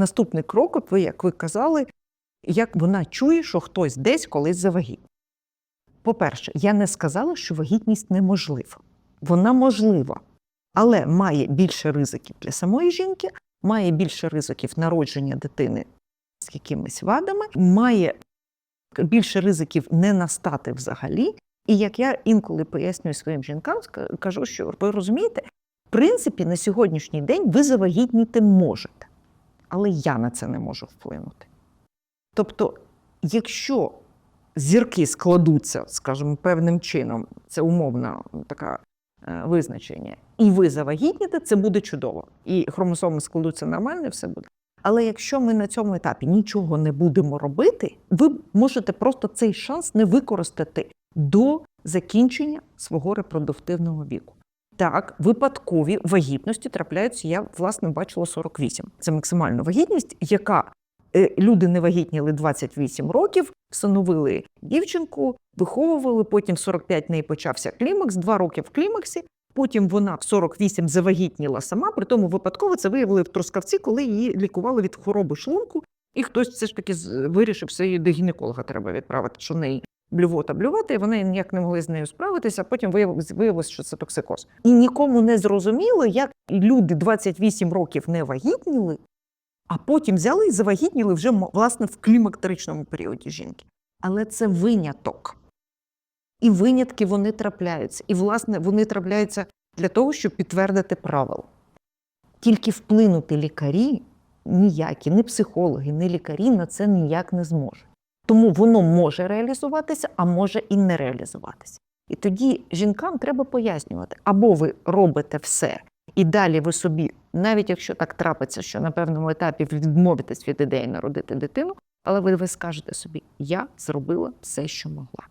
Наступний крок, як ви казали, як вона чує, що хтось десь колись завагітніє. По-перше, я не сказала, що вагітність неможлива. Вона можлива, але має більше ризиків для самої жінки, має більше ризиків народження дитини з якимись вадами, має більше ризиків не настати взагалі. І як я інколи пояснюю своїм жінкам, кажу, що ви розумієте, в принципі, на сьогоднішній день ви завагітніти можете, але я на це не можу вплинути. Тобто, якщо зірки складуться, скажімо, певним чином, це умовна така е, визначення, і ви завагітніте, це буде чудово. І хромосоми складуться нормально, все буде. Але якщо ми на цьому етапі нічого не будемо робити, ви можете просто цей шанс не використати до закінчення свого репродуктивного віку. Так, випадкові вагітності трапляються. Я власне бачила 48. Це максимальна вагітність, яка е, люди не вагітніли 28 років, встановили дівчинку, виховували. Потім в 45 в неї почався клімакс, два роки в клімаксі. Потім вона в 48 завагітніла сама. При тому випадково це виявили в Трускавці, коли її лікували від хвороби шлунку. І хтось все ж таки вирішив, що її до гінеколога треба відправити, що неї блювота блювати, і вони ніяк не могли з нею справитися. Потім виявилось, що це токсикоз. І нікому не зрозуміло, як люди 28 років не вагітніли, а потім взяли і завагітніли вже власне в клімактеричному періоді жінки. Але це виняток. І винятки вони трапляються. І, власне, вони трапляються для того, щоб підтвердити правило. Тільки вплинути лікарі ніякі, ні психологи, ні лікарі на це ніяк не зможуть. Тому воно може реалізуватися, а може і не реалізуватися. І тоді жінкам треба пояснювати, або ви робите все, і далі ви собі, навіть якщо так трапиться, що на певному етапі відмовитесь від ідеї народити дитину, але ви, ви скажете собі, я зробила все, що могла.